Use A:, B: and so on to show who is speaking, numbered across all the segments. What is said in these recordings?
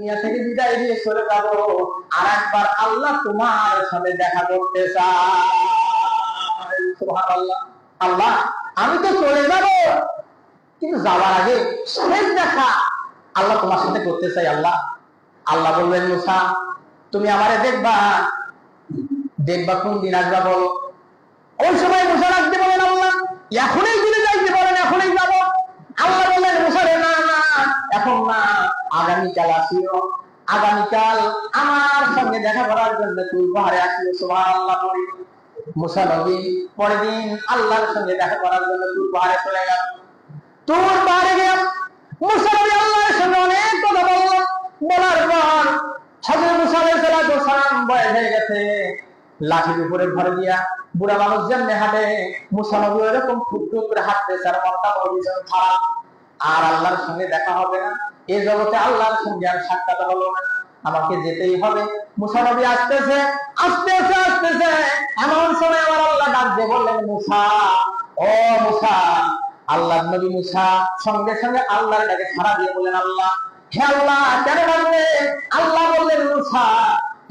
A: দুনিয়া থেকে বিদায় দিয়ে চলে যাব। আর একবার আল্লাহ তোমার সাথে দেখা করতে সুবহানাল্লাহ। আল্লাহ, আমি তো চলে যাব। কিন্তু যাওয়ার আগে শেষ দেখা আল্লাহ তোমার সাথে করতে চাই, আল্লাহ। আল্লাহ বললেন মুসা, তুমি আমারে দেখবা। দেখবা কোন দিন আসবা বলো। ওই সময় মুসা রাখতে বলেন আল্লাহ। এখনই যদি যাইতে বলেন এখনই যাব আল্লাহ বললেন মুসা রে না না এখন না আগামীকাল আসিও। আগামীকাল আমার সঙ্গে দেখা করার জন্য তুই পাহাড়ে আসিও আল্লাহ বলি। মুসা নবী, পরের দিন আল্লাহর সঙ্গে দেখা করার জন্য তুই পাহাড়ে চলে গেল। তোর পাহাড়ে গেলাম। মুসা নবী আল্লাহর সঙ্গে অনেক কথা বলল। বলার পর হজরত মুসা আলাইহিস সালাম বয়স হয়ে গেছে। লাঠির উপরে ভরে দিয়া বুড়া মানুষ মুসা নবী এরকম ফুট করে হাঁটতেছে আর মনটা বড় ভীষণ খারাপ। আর আল্লাহর সঙ্গে দেখা হবে না। এই জগতে আল্লাহর সঙ্গে আর সাক্ষাৎ হলো না। আমাকে যেতেই হবে। মুসা নবী আসতেছে আসতেছে আসতেছে। এমন সময় আমার আল্লাহ ডাক বললেন, মুসা, ও মুসা। আল্লাহ নবী মুসা সঙ্গে সঙ্গে আল্লাহ ডাকে সারা দিয়ে বললেন, আল্লাহ, হে আল্লাহ, কেন ডাকলে? আল্লাহ বললেন, মুসা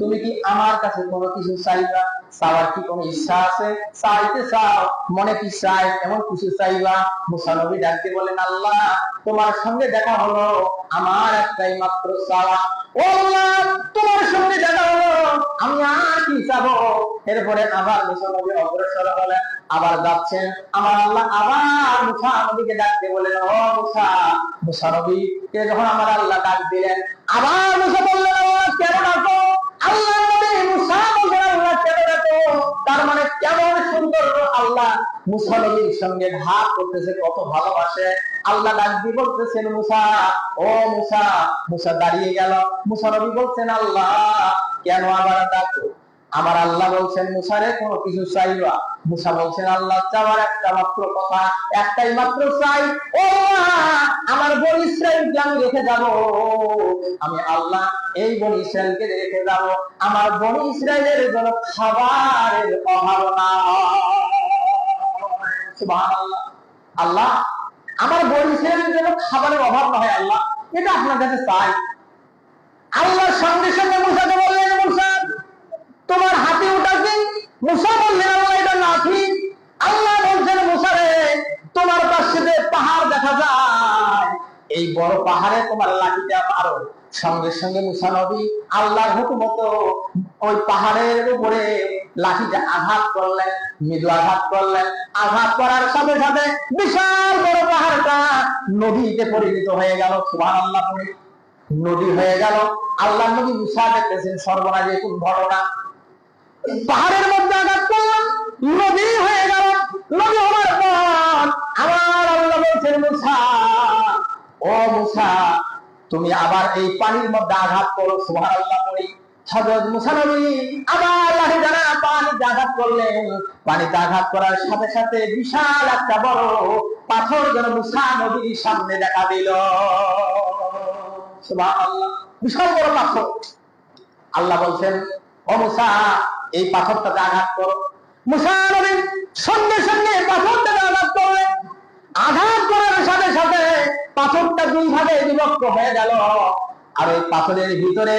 A: তুমি কি আমার কাছে কোনো কিছু চাইবা? চাওয়ার কি কোনো ইচ্ছা আছে? চাইতে চাও, মনে কি চাই? এমন কিছু চাইবা? মুসা নবী ডাকতে বলেন আল্লাহ, তোমার সঙ্গে দেখা হলো। আমার একটাই মাত্র চাওয়া। ও তোমার সঙ্গে দেখা হলো। আমি আর কি চাবো? এরপরে আবার মুসা নবী অগ্রসর হলেন, আবার যাচ্ছেন। আমার আল্লাহ আবার মুসা নবীকে ডাকতে বলেন ও মুসা। মুসা নবী কে যখন আমার আল্লাহ ডাক দিলেন, আবার মুসা সঙ্গে ভাব করতেছে, কত ভালোবাসে। আল্লাহ বলতেছেন, মুসা, ও মুসা। মুসা দাঁড়িয়ে গেল। মুসা নবী বলছেন, আল্লাহ, কেন আবার ডাকো? আমার আল্লাহ বলছেন মুসারে কোনো কিছু চাইবা মুসা বলছেন, আল্লাহ চাওয়ার একটা মাত্র কথা, একটাই মাত্র চাই। ও আমার বন ইসরায়েলকে আমি রেখে যাব। আমি আল্লাহ, এই বন ইসরায়েলকে রেখে যাব। আমার বন ইসরায়েলের জন্য খাবারের অভাব না। আল্লাহ, আমার গরিব ছেলেদের জন্য খাবারের অভাব না হয় আল্লাহ, এটা আপনার কাছে চাই। আল্লাহর সঙ্গে সঙ্গে মুসাকে বললেন, মুসা, তোমার হাতে কি? মুসা বললেন, আল্লাহ, এটা না আল্লাহ এই বড় পাহাড়ে তোমার লাঠিটা মারো। সঙ্গে সঙ্গে মুসা নবী আল্লাহর হুকুমত ওই পাহাড়ের উপরে লাঠিটা আঘাত করলেন, মৃদু আঘাত করলেন। আঘাত করার সাথে সাথে বিশাল বড় পাহাড়টা নদীতে পরিণত হয়ে গেল, সুবহানাল্লাহ বলে নদী হয়ে গেল। আল্লাহ নবী মুসা দেখতেছেন সর্বনাশ কোন ঘটনা? পাহাড়ের মধ্যে আঘাত করলাম, নদী হয়ে গেল। নদী হওয়ার পর আমার আল্লাহ বলছেন, মুসা ও মুসা, তুমি আবার এই পানির মধ্যে আঘাত করো সুহার আল্লাহ বলি নবী আবার আঘাত করলেন। আঘাত করার সাথে সাথে বিশাল একটা বড় পাথর যেন মুসা নবীর সামনে দেখা দিল। বিশাল বড় পাথর। আল্লাহ বলছেন, ও মুসা, এই পাথরটাতে আঘাত করো। মুসা নবী সঙ্গে সঙ্গে পাথরটাতে আঘাত করলেন আঘাত করার সাথে সাথে পাথরটা দুই ভাগে বিভক্ত হয়ে গেল। আর ওই পাথরের ভিতরে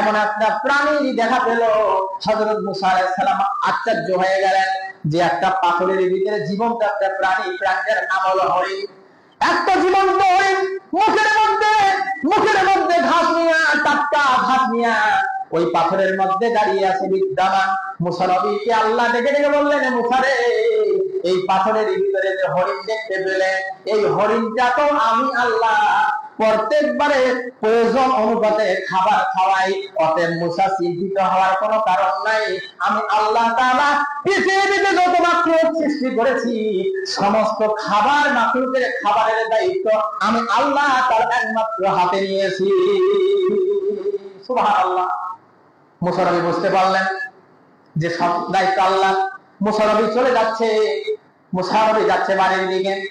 A: এমন একটা প্রাণী দেখা পেল। হযরত মুসা আলাইহিস সালাম আশ্চর্য হয়ে গেলেন যে একটা পাথরের ভিতরে জীবন্ত একটা প্রাণী, প্রাণীটার নাম হলো হরিণ। একটা জীবন্ত হরিণ মুখের মধ্যে মুখের মধ্যে ঘাস নিয়ে, টাটকা ঘাস নিয়ে ওই পাথরের মধ্যে দাঁড়িয়ে আছে বিদ্যামান মুসানবীকে আল্লাহ ডেকে ডেকে বললেন মুসারে এই পাথরের ভিতরে যে হরিণ দেখতে পেলে, এই হরিণটা তো আমি আল্লাহ। প্রত্যেকবারে প্রয়োজন অনুপাতে খাবার খাওয়াই, অতএব মুসা চিন্তিত হওয়ার কোনো কারণ নাই। আমি আল্লাহ তাআলা পৃথিবীতে যত মাত্র সৃষ্টি করেছি, সমস্ত খাবার মাত্রদের খাবারের দায়িত্ব আমি আল্লাহ তার একমাত্র হাতে নিয়েছি। সুবহানাল্লাহ। মুসা নবী বুঝতে পারলেন যে সব দায়িত্ব আল্লাহ। মুসা চলে যাচ্ছে মুসা যাচ্ছে বাড়ির দিকে।